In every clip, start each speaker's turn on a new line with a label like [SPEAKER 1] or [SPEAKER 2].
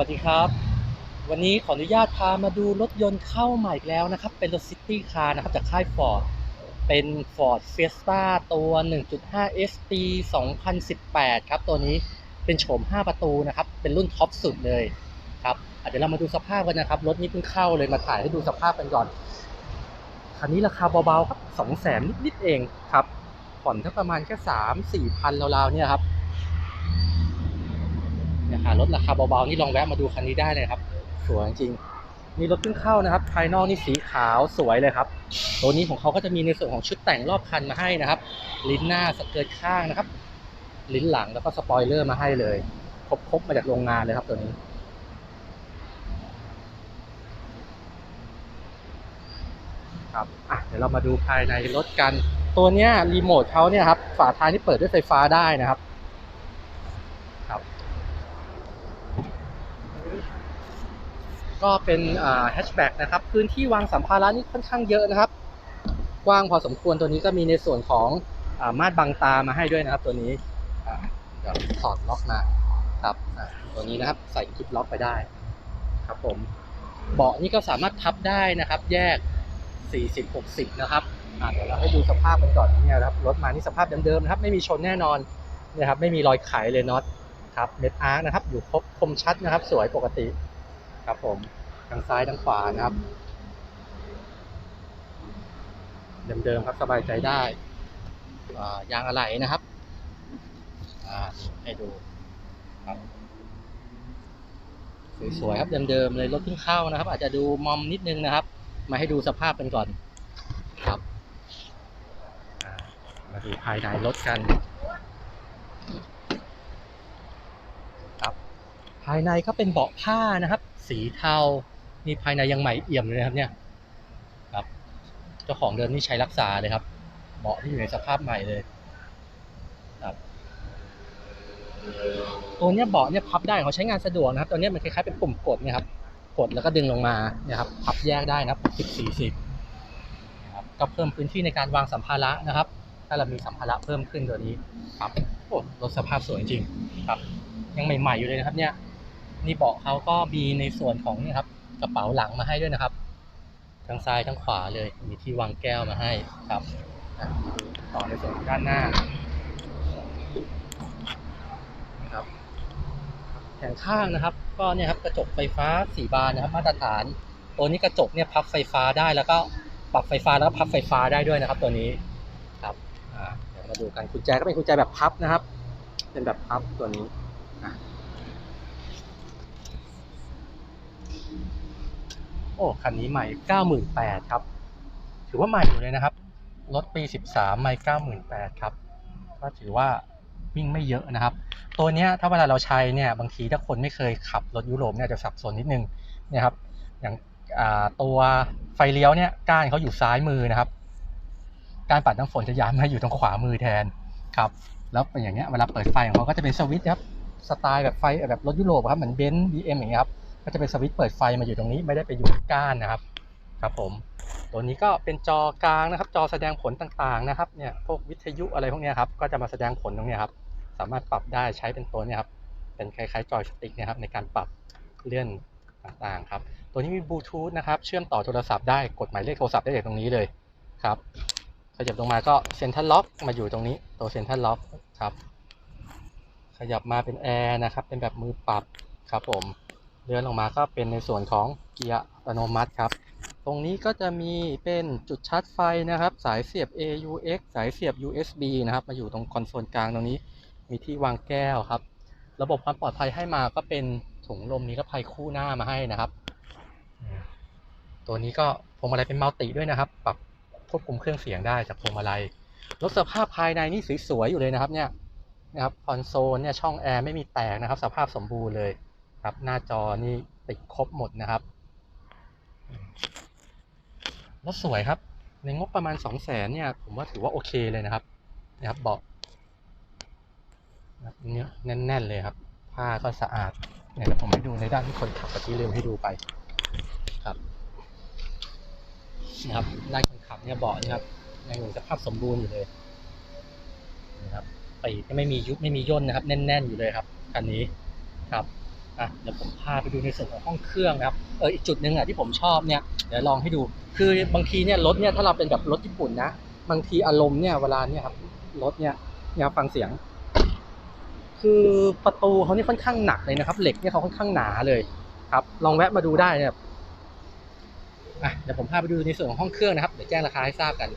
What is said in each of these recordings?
[SPEAKER 1] วัสดีครับ วันนี้ขออนุญาตพามาดูรถยนต์เข้าใหม่อีกแล้วนะครับ เป็นรถซิตี้คาร์นะครับจากค่าย Ford เป็น Ford Fiesta ตัว 1.5 ST 2018 ครับตัวนี้เป็นโฉม 5 ประตูนะครับ เป็นรุ่นท็อปสุดเลยครับเดี๋ยวเรามาดูสภาพกันนะครับ รถนี้เพิ่งเข้าเลยมาถ่ายให้ดูสภาพกันก่อน คันนี้ราคาเบาๆครับ2 0 0 0 0 0นิดๆเองครับ ผ่อนทั้งประมาณแค่ 3 4พันราวๆเนี่ยครับ หารถราคาเบาๆนี่ลองแวะมาดูคันนี้ได้เลยครับ สวยจริงนี่รถเพิ่งเข้านะครับ ภายนอกนี่สีขาวสวยเลยครับ ตัวนี้ของเขาก็จะมีในส่วนของชุดแต่งรอบคันมาให้นะครับ ลิ้นหน้าสเกิร์ตข้างนะครับ ลิ้นหลังแล้วก็สปอยเลอร์มาให้เลยครบๆมาจากโรงงานเลยครับตัวนี้ครับอะเดี๋ยวเรามาดูภายในรถกัน ตัวเนี้ยรีโมทเขาเนี่ยครับ ฝาท้ายนี่เปิดด้วยไฟฟ้าได้นะครับครับ ก็เป็นแฮชแบ็กนะครับพื้นที่วางสัมภาระนี่ค่อนข้างเยอะนะครับ กว้างพอสมควรตัวนี้ก็มีในส่วนของอามานบังตามาให้ด้วยนะครับ ตัวนี้เดี๋ยวถอดล็อกมาครับตัวนี้นะครับใส่คลิปล็อกไปได้ครับผมเบาะนี่ก็สามารถพับได้นะครับ แยก 40 60 นะครับเดี๋ยวเราให้ดูสภาพกันก่อนเนี่ยครับรถมานี่สภาพเดิมๆนะครับ ไม่มีชนแน่นอนนี่ยครับไม่มีรอยไขเลยน็อตครับเม็ดอาร์นะครับอยู่ครบคมชัดนะครับ สวยปกติ ครับผมทางซ้ายทางขวานะครับ เดิมๆครับสบายใจได้ยางอะไหล่นะครับให้ดูครับสวยๆครับเดิมๆเลยรถเพิ่งเข้านะครับ อาจจะดูมอมนิดนึงนะครับ มาให้ดูสภาพกันก่อนครับมาดูภายในรถกัน ครับ ภายในก็เป็นเบาะผ้านะครับ สีเทานี่ภายในยังใหม่เอี่ยมเลยนะครับเนี่ยครับ เจ้าของเดิมนี่ใช้รักษาเลยครับเบาะที่อยู่ในสภาพใหม่เลยครับตัวเนี้ยเบาะเนี่ยพับได้เขาใช้งานสะดวกนะครับตัวเนี้ยมันคล้ายๆเป็นปุ่มกดเนี่ยครับกดแล้วก็ดึงลงมาเนี่ยครับพับแยกได้นะครับ10 40นะครับก็เพิ่มพื้นที่ในการวางสัมภาระนะครับ ถ้าเรามีสัมภาระเพิ่มขึ้นตัวนี้ครับโอ้รถสภาพสวยจริงครับ ยังใหม่ๆอยู่เลยนะครับเนี่ย นี่เบาะเขาก็มีในส่วนของนี่ครับกระเป๋าหลังมาให้ด้วยนะครับ ทั้งซ้ายทั้งขวาเลย มีที่วางแก้วมาให้ครับต่อในส่วนด้านหน้าครับแผงข้างนะครับ ก็เนี่ยครับกระจกไฟฟ้าสีบานนะครับ มาตรฐาน ตัวนี้กระจกเนี่ยพับไฟฟ้าได้แล้วก็ปรับไฟฟ้าแล้วก็พับไฟฟ้าได้ด้วยนะครับ ตัวนี้ครับอ่าเดี๋ยวมาดูกันกุญแจก็เป็นกุญแจแบบพับนะครับ เป็นแบบพับตัวนี้ โอ้คันนี้ใหม่ 98,000ครับ ถือว่าใหม่อยู่เลยนะครับ รถปี 13 ใหม่ 98,000ครับ ก็ถือว่าวิ่งไม่เยอะนะครับ ตัวนี้ถ้าเวลาเราใช้เนี่ยบางทีถ้าคนไม่เคยขับรถยุโรปเนี่ยจะสับสนนิดนึงนี่ยครับ อย่างาตัวไฟเลี้ยวเนี่ยก้านเขาอยู่ซ้ายมือนะครับ การปัดน้ำฝนจะย้ายมาอยู่ตรงขวามือแทนครับแล้วเป็นอย่างเงี้ยเวลาเปิดไฟของเขาก็จะเป็นสวิตช์ครับสไตล์แบบไฟแบบรถยุโรปครับเหมือนเบนซ์บีเอ็มอย่างเงี้ยครับ ก็จะเป็นสวิตช์เปิดไฟมาอยู่ตรงนี้ไม่ได้ไปอยู่ที่ก้านนะครับครับผม ตัวนี้ก็เป็นจอกลางนะครับ จอแสดงผลต่างๆนะครับเนี่ยพวกวิทยุอะไรพวกนี้ครับก็จะมาแสดงผลตรงนี้ครับสามารถปรับได้ใช้เป็นตัวนี่ยครับเป็นคล้ายๆจอยสติ๊กนะครับในการปรับเลื่อนต่างๆครับตัวนี้มีบลูทูธนะครับเชื่อมต่อโทรศัพท์ได้กดหมายเลขโทรศัพท์ได้จากตรงนี้เลยครับขยับลงมาก็เซ็นทรัลล็อกมาอยู่ตรงนี้ตัวเซ็นทรัลล็อกครับขยับมาเป็นแอร์นะครับเป็นแบบมือปรับครับผม เลื่อนลงมาก็เป็นในส่วนของเกียร์อัตโนมัติครับ ตรงนี้ก็จะมีเป็นจุดชาร์จไฟนะครับ สายเสียบ AUX สายเสียบ USB นะครับ มาอยู่ตรงคอนโซลกลางตรงนี้ มีที่วางแก้วครับ ระบบความปลอดภัยให้มาก็เป็นถุงลมนิรภัยคู่หน้ามาให้นะครับ ตัวนี้ก็พวงมาลัยเป็นมัลติด้วยนะครับ ปรับควบคุมเครื่องเสียงได้จากพวงมาลัยรถสภาพภายในนี่สวยๆอยู่เลยนะครับเนี่ยนะครับคอนโซลเนี่ยช่องแอร์ไม่มีแตกนะครับ สภาพสมบูรณ์เลย ครับ หน้าจอนี่ติดครบหมดนะครับรถสวยครับ ในงบประมาณ2 0 0แสนเนี่ย ผมว่าถือว่าโอเคเลยนะครับนะครับเบาะเนื้อแน่น ๆ เลยครับ ผ้าก็สะอาดเนี่ยผมให้ดูในด้านที่คนขับเมื่อกี้ลืมให้ดูไปครับนะครับด้านคนขับเนี่ยเบาะนี่ครับยังอยู่สภาพสมบูรณ์อยู่เลยนะครับปีกไม่มียุบไม่มีย่นนะครับ แน่น ๆ อยู่เลยครับคันนี้ครับ อะเดี๋ยวผมพาไปดูในส่วนของห้องเครื่องนะครับเอออีกจุดหนึ่งอะที่ผมชอบเนี่ยเดี๋ยวลองให้ดู คือบางทีเนี่ยรถเนี่ยถ้าเราเป็นแบบรถญี่ปุ่นนะบางทีอารมณ์เนี่ยเวลาเนี่ยครับรถเนี่ยเนี่ยครับฟังเสียง คือประตูเขานี่ค่อนข้างหนักเลยนะครับ เหล็กเนี่ยเขาค่อนข้างหนาเลยครับ ลองแวะมาดูได้เนี่ยอะเดี๋ยวผมพาไปดูในส่วนของห้องเครื่องนะครับเดี๋ยวแจ้งราคาให้ทราบกัน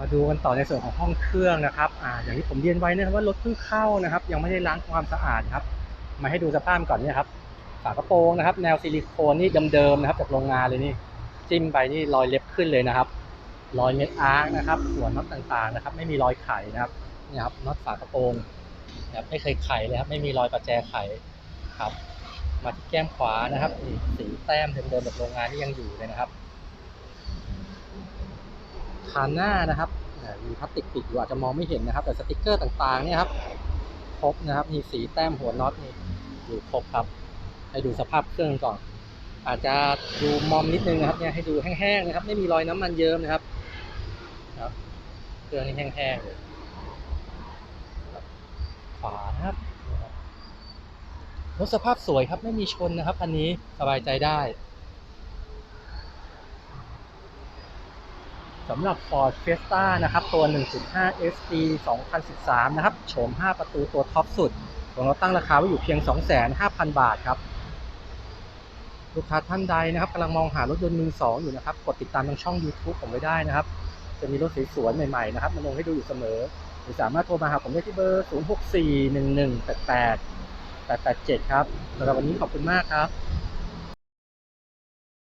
[SPEAKER 1] มาดูกันต่อในส่วนของห้องเครื่องนะครับอ่าอย่างที่ผมเรียนไว้นะครับว่ารถเพิ่งเข้านะครับ ยังไม่ได้ล้างความสะอาดครับ มาให้ดูสภาพก่อนเนี่ยครับฝากระโปรงนะครับ แนวซิลิโคนนี่เดิมๆนะครับจากโรงงานเลยนี่จิ้มไปนี่รอยเล็บขึ้นเลยนะครับ รอยเม็ดอาร์คนะครับ ส่วนน็อตต่างๆนะครับ ไม่มีรอยไขนะครับนี่ครับน็อตฝากระโปรงนะครับไม่เคยไขเลยครับ ไม่มีรอยประแจไขครับ มาที่แก้มขวานะครับนี่สีแต้มเดิมๆแบบโรงงานที่ยังอยู่เลยนะครับ คานหน้านะครับอ่ามีพลาสติกปิดอยู่อาจจะมองไม่เห็นนะครับ แต่สติกเกอร์ต่างๆเนี่ยครับครบนะครับ มีสีแต้มหัวน็อตนี่อยู่ครบครับ ให้ดูสภาพเครื่องก่อน อาจจะดูมอมนิดนึงนะครับเนี่ยให้ดูแห้งๆนะครับ ไม่มีรอยน้ำมันเยิ้มนะครับครับเครื่องนี่แห้งๆเลยขวาครับนะครับรถสภาพสวยครับไม่มีชนนะครับคันนี้สบายใจได้ สำหรับ Ford Fiesta นะครับ ตัว 1.5 ST 2013 นะครับ โฉม 5 ประตูตัวท็อปสุด ของเราตั้งราคาไว้อยู่เพียง 2,500,000 บาทครับ ลูกค้าท่านใดนะครับกำลังมองหารถยนต์มือสองอยู่นะครับ กดติดตามทางช่อง YouTube ผมไว้ได้นะครับ จะมีรถสวยๆใหม่ๆนะครับมาลงให้ดูอยู่เสมอ หรือสามารถโทรมาหาผมได้ที่เบอร์ 0641188887 ครับสำหรับวันนี้ขอบคุณมากครับ